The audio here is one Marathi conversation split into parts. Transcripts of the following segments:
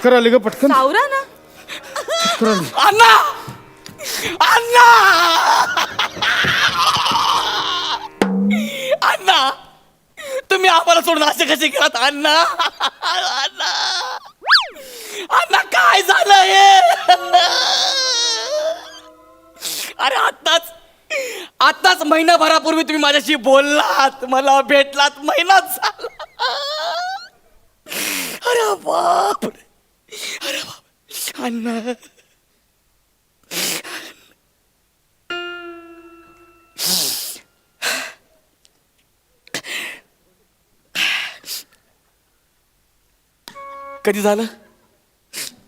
चक्कर आली ग पटकन. सावरा ना. चक्कर आली. अण्णा! अण्णा! अण्णा! तुम्ही आम्हाला सोडून असे कसे केलात? अण्णा! अण्णा! अण्णा काय झालं हे अरे आत्ताच आत्ताच महिनाभरापूर्वी तुम्ही माझ्याशी बोललात. मला भेटलात. महिनाच झाला. अरे बाप अरे बाप अण्णा. कधी झालं?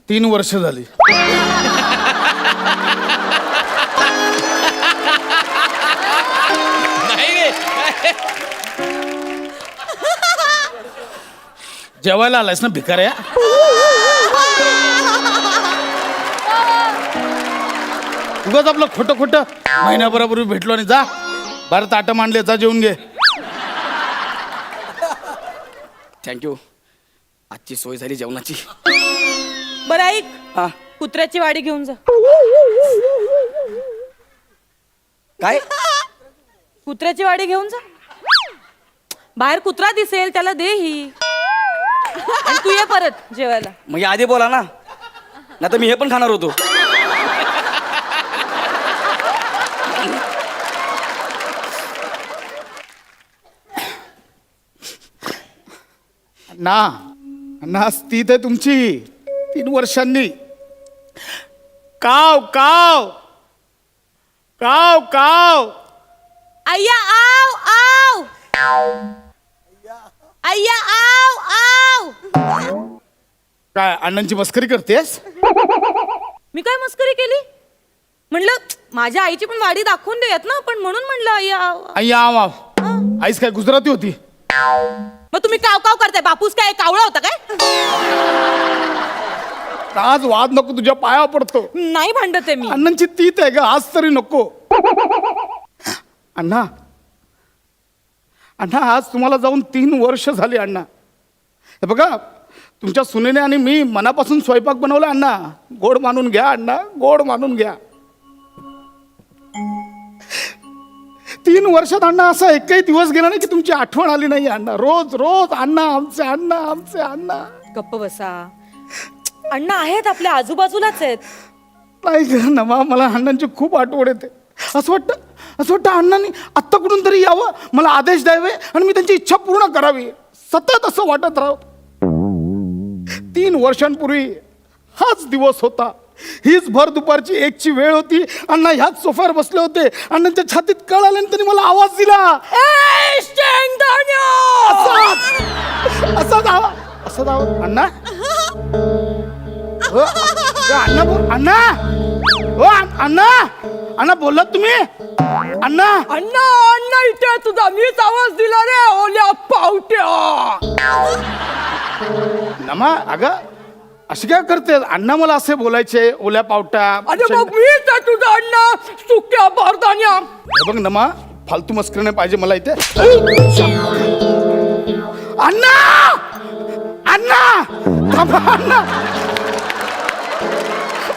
तीन वर्ष झाली. नाही रे. जेवायला आलायस ना भिकाऱ्या? उगाच आपलं खोटं खोटं. महिन्याभरापूर्वी भेटलो आणि जा. बारा ताटं मांडले जा जेवून घे. थँक्यू आजची सोय झाली जेवणाची. बरं ऐक. हा. कुत्र्याची वाडी घेऊन जा. काय? कुत्र्याची वाडी घेऊन जा. बाहेर कुत्रा दिसेल त्याला दे ही. आणि तू ये परत जेवायला. मग हे आधी बोला ना. नाही तर मी हे पण खाणार होतो. ना ना स्थित आहे तुमची तीन वर्षांनी. काव काव काव काव. अय्या आव आव. अय्या आव आव. काय अण्णांची मस्करी करतेस? मी काय मस्करी केली? म्हणलं माझ्या आईची पण वाडी दाखवून देऊयात ना पण म्हणून म्हणलं अय्या आव आव. आई आव आव. आईस काय गुजराती होती? मग तुम्ही काव काव करताय. बापूस काय कावळा होता काय? आज वाद नको तुझ्या पाया पडतो. नाही भांडत आहे मी. अण्णांची तीत आहे ग आज तरी नको. अण्णा अण्णा आज तुम्हाला जाऊन तीन वर्ष झाली अण्णा. हे बघा तुमच्या सुनेने आणि मी मनापासून स्वयंपाक बनवला अण्णा. गोड मानून घ्या अण्णा. गोड मानून घ्या. तीन वर्षात अण्णा असा एकही दिवस गेला नाही की तुमची आठवण आली नाही अण्णा. रोज रोज अण्णा आमचे अण्णा आमचे अण्णा. गप्प बसा. अण्णा आहेत आपल्या आजूबाजूलाच आहेत. नाही ग नमा मला अण्णांची खूप आठवण येते. असं वाटतं असं वाटतं अण्णांनी आत्ता कुठून तरी यावं मला आदेश द्यावे आणि मी त्यांची इच्छा पूर्ण करावी. सतत असं वाटत राह तीन वर्षांपूर्वी हाच दिवस होता. हीच भर दुपारची एकची वेळ होती. अण्णा ह्याच सोफ्यावर बसले होते. अण्णांच्या छातीत कळ आले त्यांनी मला आवाज दिला. असाच असाच आवाज असाच आवाज अण्णा? हो, अण्णा बोल अण्णा? हो अण्ण- अण्णा? अण्णा बोललात तुम्ही? अण्णा? अण्णा अण्णा इथे तुझा. मीच आवाज दिला रे ओल्या पावट्या. नमा अगं अशी काय करते? अण्णा मला असे बोलायचे ओल्या पावटा अरे मग मीच आहे तुझा अण्णा? सुक्या बारदान्या हे बघ नमा फालतू मस्करी नाही पाहिजे मला इथे. अण्णा! अण्णा! थांबा, अण्णा!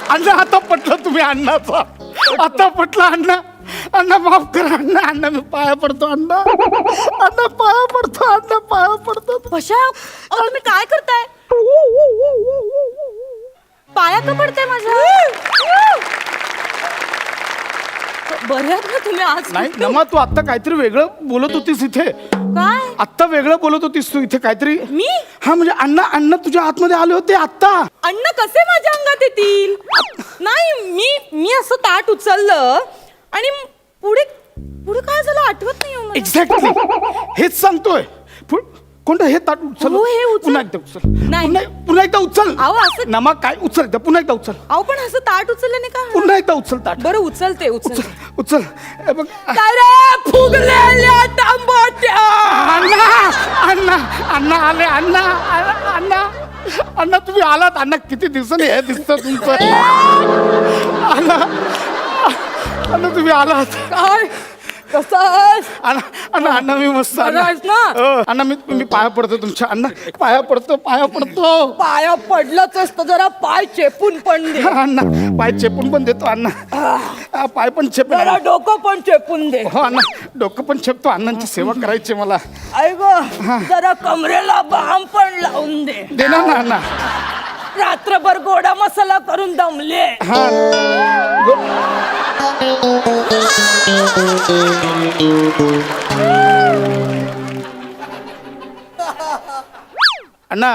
अण्णा आता पटलं तुम्ही अण्णाचा. आता पटलं अण्णा. अण्णा माफ करा. अण्णा अण्णा मी पाया पडतो अण्णा. अण्णा पाया पडतो अण्णा पाया पडतो. कशा अहो, तुम्ही काय करताय? पाया का पडताय माझ्या? बरे आहात ना तुम्ही आज नाही नमा तू आता काहीतरी वेगळं बोलत होतीस इथे. काय? आत्ता वेगळं बोलत होतीस तू इथे काहीतरी. मी? हा म्हणजे अण्णा अण्णा तुझ्या आतमध्ये आले होते आत्ता. अण्णा कसे माझ्या अंगात येतील? नाही मी मी असं ताट उचललं आणि पुढे पुढे काय झालं? आठवत नाही हो मला. एक्झॅक्टली हेच सांगतोय. पु- कोणतं हे ताट उचल. हो, हे उचल. पुन्हा एकदा उचल. नाही. पुन्हा पुन्हा एकदा उचल. अहो, असं- नमा काय उचल एकदा पुन्हा एकदा उचल. अहो पण असं ताट उचलल्याने का पुन्हा एकदा उचल ताट. बरं उचलते उचलते. उचल. हे बघ. अरे फुगलेल्या तांबाट्या. अण्णा अण्णा अण्णा आले अण्णा अण्णा अण्णा अण्णा तुम्ही आलात? अण्णा किती दिवसांनी हे दिसतं तुमचं? अण्णा अण्णा तुम्ही आलात. काय? कसा आहेस? अण्णा अण्णा अण्णा मी मस्त बरा आहेस ना? हो, अण्णा मी मी पाया पडतो तुमच्या. अण्णा पाया पडतो पाया पडतो. पाया पडलंच असतं जरा पाय चेपून पण दे. अण्णा पाय चेपून पण देतो अण्णा. हा, पाय पण चेपून जरा डोकं पण चेपून दे. हो अण्णा डोकं पण चेपतो. अण्णांची सेवा करायची मला. ऐक जरा कमरेला बाम पण लावून दे. देणार ना अण्णा रात्रभर गोडा मसाला करून दमले हा. गो- अण्णा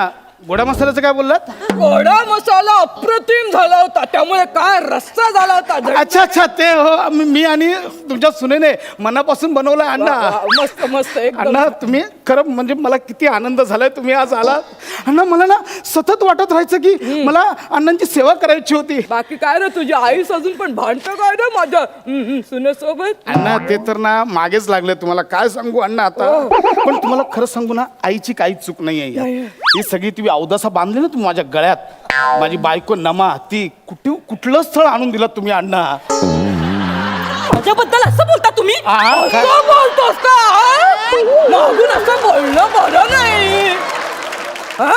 गोडा मसाल्याचं काय बोललात? गोडा मसाला अप्रतिम झाला होता. त्यामुळे काय रस्सा झाला होता अच्छा अच्छा ते हो मी मी आणि तुमच्या सुनेने मनापासून बनवलं अण्णा. वा, मस्त मस्त एकदम. अण्णा तुम्ही खरं म्हणजे मला किती आनंद झालाय तुम्ही आज आलात अण्णा मला ना सतत वाटत राहायचं की मला अण्णांची सेवा करायची होती. बाकी काय रे तुझी आईस अजून पण भांडतं काय रे माझ्या? सुनेसोबत? अण्णा ते तर ना मागेच लागले. तुम्हाला काय सांगू अण्णा आता? पण तुम्हाला खरं सांगू ना आईची काहीच चूक नाही आहे. यात. ही सगळी तुम्ही अवदासा बांधली ना तुम्ही माझ्या गळ्यात माझी बायको नमा ती कुठे कुठलं स्थळ आणून दिलं तुम्ही अण्णा माझ्याबद्दल असं बोलता तुम्ही काय? असं बोलतोस का आ? मागून असं बोलणं बरं नाही हा?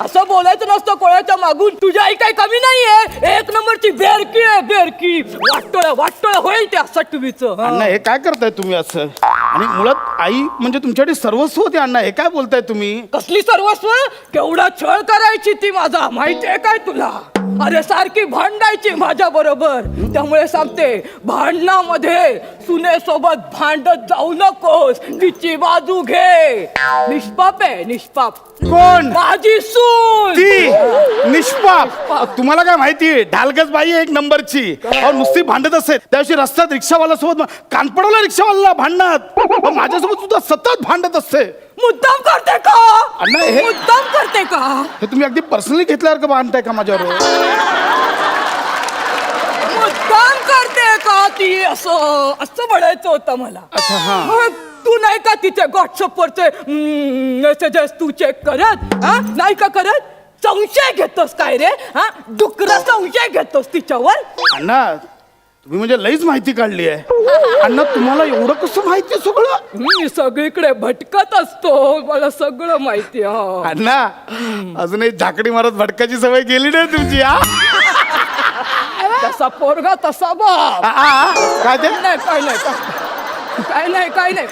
असं बोलायचं नसतं कोणाच्या मागून. तुझी आई काही कमी नाहीये. एक नंबरची बेरकी आहे बेरकी. वाटोळ वाटोळ होईल त्या सटवीचं. अण्णा हे काय करताय तुम्ही असं? आणि मुळात आई म्हणजे तुमच्यासाठी सर्वस्व होती अण्णा हे काय बोलताय तुम्ही? कसली सर्वस्व? केवढा छळ करायची ती माझा. माहितीये काय तुला? अरे सारखी भांडायची माझ्या बरोबर. त्यामुळे सांगते भांडणामध्ये सुनेसोबत भांडत जाऊ नकोस. तिची बाजू घे. निष्पाप आहे निष्पाप. कोण? माझी सून. ती? निष्पाप. तुम्हाला काय माहिती? ढालगज बाई आहे एक नंबरची. अहो, नुसती भांडत असेल. त्याविषयी रस्त्यात रिक्षावाला सोबत कानपडवला रिक्षावाला भांडणात. अहो, माझ्यासोबत सुद्धा सतत भांडत असते. मुद्दाम करते का? अण्णा, हे- मुद्दाम करते का? हे तुम्ही अगदी पर्सनली घेतल्यावर का भांडताय का माझ्यावर? मुद्दाम करते का ती? असं असं म्हणायचं होतं मला. अच्छा, हा. मग तू नाही का तिचे व्हॉट्सअपवरचे मेसेजेस तू चेक करत हा? नाही का करत? संशय घेतोस काय रे हा? डुकरा संशय घेतोस तिच्यावर? अण्णा तुम्ही म्हणजे लईच माहिती काढली आहे. अण्णा तुम्हाला एवढं कसं माहिती आहे सगळं? मी सगळीकडे भटकत असतो मला सगळं माहिती हा. अण्णा अजूनही झाकडी मारत भटकाची सवय गेली नाही तुमची हा? तसा पोरगा तसा बाप. आ, आ, आ, काय ते? नाही काय नाही काय- काय नाही काय नाही.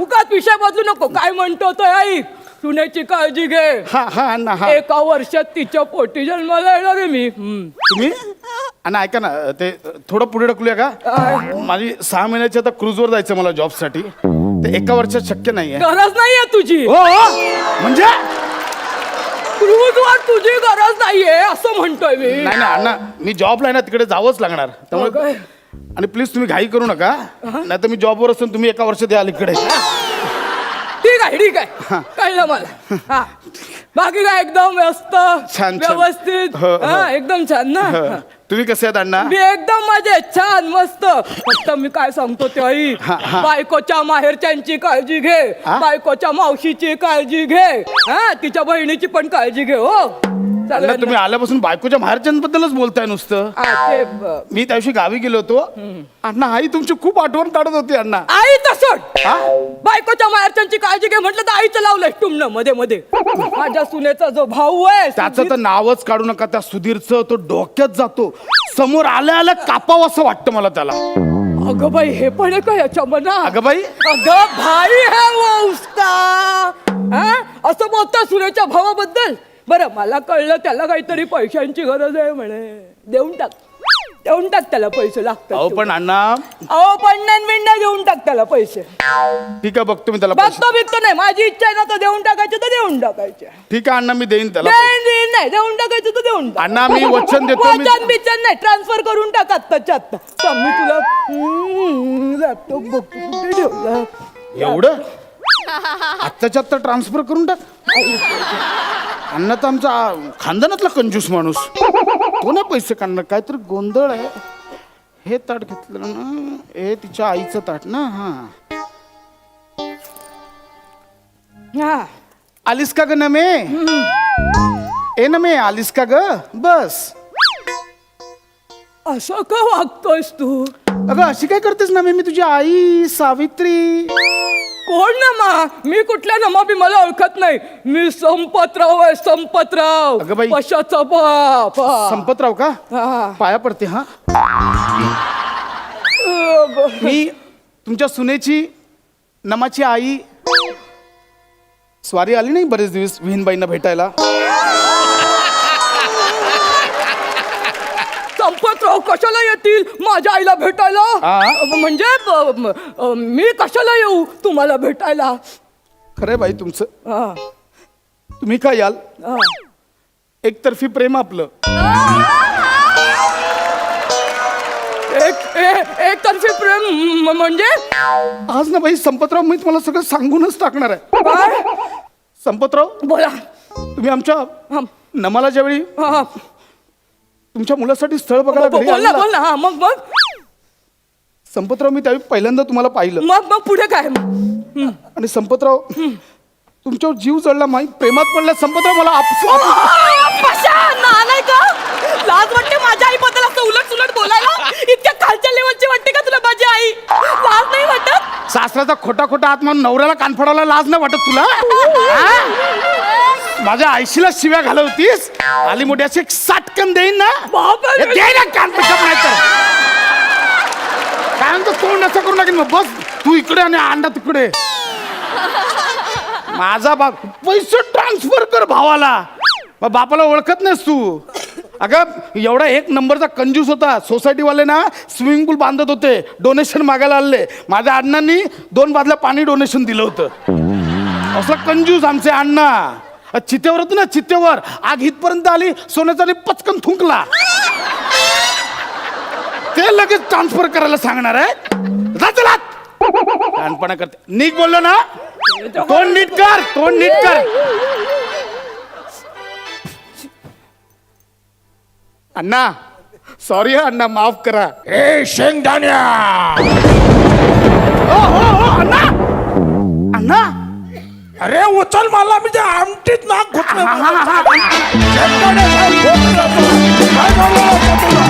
उगाच विषय बदलू नको काय म्हणतो तो आई? सुनेची काळजी घे. हा हा अण्णा हा. एका वर्षात तिच्या पोटी जन्माला येणार आहे मी. हम्म. तुम्ही? अण्णा ऐका ना ते थोडं पुढे ढकलूया का? माझी सहा महिन्याची आता क्रूजवर जायचं मला जॉबसाठी. ते एका वर्षात शक्य नाहीये. गरज नाहीये तुझी. हो हो. म्हणजे? क्रूजवर तुझी गरज नाहीये असं म्हणतोय मी. नाही ना अण्णा मी जॉबला आहे ना तिकडे जावंच लागणार. त्यामुळे? आणि प्लीज तुम्ही घाई करू नका. नाही तर मी जॉबवर असून तुम्ही एका वर्षात याल इकडे. आहे ठीक आहे कळलं मला. हा. बाकी काय एकदम व्यस्त छान. व्यवस्थित. हो, हो. हा एकदम छान ना. हं. तुम्ही कसे आहेत अण्णा? मी एकदम मजेत छान मस्त. फक्त मी काय सांगतो ते आई हा, हा. बायकोच्या माहेरच्यांची काळजी घे. हा? बायकोच्या मावशीची काळजी घे. हा तिच्या बहिणीची पण काळजी घे हो. तुम्ही? आल्यापासून बायकोच्या माहेरच्यांबद्दलच बोलताय नुसतं. ते ब- मी त्या दिवशी गावी गेलो होतो. अण्णा आई तुमची खूप आठवण काढत होती अण्णा. आई तसं हा? बायकोच्या माहेरच्यांची काळजी घे म्हटलं तर आईचं लावलंय टुमणं मध्ये मध्ये. माझ्या सुनेचा जो भाऊ आहे त्याचं तर नावच काढू नका त्या सुधीरचं तो डोक्यात जातो. समोर आल्या आल्या कापावं असं वाटतं मला त्याला. अगं बाई हे पण आहे का याच्या मना अगं बाई? अगं भाई है वो उसका हा? असं बोलता सुनेच्या भावाबद्दल. बरं मला कळलं त्याला काहीतरी पैशांची गरज आहे म्हणे. देऊन टाक. देऊन टाक त्याला पैसे अहो लागतात पण अण्णा. अहो पन्नान मिंडा देऊन टाक त्याला पैसे. ठीक आहे बघतो मी त्याला पैसे. बघतो बिकतो नाही. माझी इच्छा आहे ना तर देऊन टाकायचे तर देऊन टाकायचे. ठीक आहे अण्णा मी देईन त्याला पैसे. देईन देईन नाही. देऊन टाकायचं तर देऊन टाक. अण्णा मी वचन देतो मी वचन बिचन नाही. ट्रान्सफर करून टाक आत्ताच्या आत्ता. थांब, मी तुला लॅपटॉप बघतो कुठे ठेवला? एवढं? आत्ताच्या आत्ता ट्रान्सफर करून टाक. अण्णा तर आमचा खानदानातला कंजूस माणूस. तो ना पैसे काढणार? काहीतरी गोंधळ आहे. हे ताट घेतलं ना हे तिच्या आईचं ताट ना हा. हा. आलीस का ग नमे? ए नमे आलीस का ग? बस. असं का वागतोयस तू? अगं अशी काय करतेस ना मी मी तुझी आई सावित्री. कोण नमा मी? कुठल्या नमा बी मला ओळखत नाही. मी संपतराव आहे संपतराव. अगं बाई. पशाचा बाप? हा. संपतराव का? हा. पाया पडते हा. अ, ब- मी तुमच्या सुनेची नमाची आई स्वारी आली नाही बरेच दिवस विहीनबाईंना भेटायला? कशाला येतील? माझ्या आईला भेटायला? हा? म्हणजे ब- म- अ, मी कशाला येऊ तुम्हाला भेटायला? खरंय बाई तुमचं. हा, तुम्ही काय याल? हा. एकतर्फी प्रेम आपलं. एक ए- एकतर्फी प्रेम म- म्हणजे? आज ना बाई संपतराव मी तुम्हाला सगळं सांगूनच टाकणार आहे. काय? संपतराव? बोला. तुम्ही आमच्या हा, नमाला ज्यावेळी हा, हा. तुमच्या मुलासाठी स्थळ बघायला बो- घरी बोल ना आलेला, बोल ना हा मग मग. संपतराव मी त्यावेळी पहिल्यांदा तुम्हाला पाहिलं. मग मग पुढे काय. आणि संपतराव तुमच्यावर जीव जळला माहीत प्रेमात पडल्या संपतराव मला पशा, नालाय का? लाज वाटते माझ्या आई बद्दल असं उलट सुलट बोलायला? इतक्या खालच्या लेवलची वाटते का तुला माझी आई? लाज नाही वाटत? सासऱ्याचा खोटा खोटा आत्मा नवऱ्याला कानफडायला लाज नाही वाटत तुला? हा? माझ्या आईशीला शिव्या घालवतीस? आली मोठी अशी एक साटकन देईन ना? बापरे. दे ना कान तर काय म्हणतो तोंड असं करू लागेल मग बस तू इकडे आणि अंडा तिकडे. माझा बाप पैसे ट्रान्सफर कर भावाला. मग बापाला ओळखत नाहीस तू. अगं एवढा एक नंबरचा कंजूस होता. सोसायटीवाले ना स्विमिंग पूल बांधत होते. डोनेशन मागायला आले. माझ्या अण्णांनी दोन बादल्या पाणी डोनेशन दिलं होतं. असं कंजूस आमचे अण्णा. चितेवर होतं ना चितेवर आग इथपर्यंत आली सोन्याचा पचकन थुंकला. ते लगेच ट्रान्सफर करायला सांगणार आहे. जा चला. लहानपणा करते. नीट बोललो ना? तोंड नीट कर तोंड नीट कर. अण्णा सॉरी अण्णा माफ करा. ए शेंगदाण्या! हो हो हो अण्णा! अण्णा! अरे उचल मला मी ते आमटीत नाक जातो. काय झालं होतं तुला?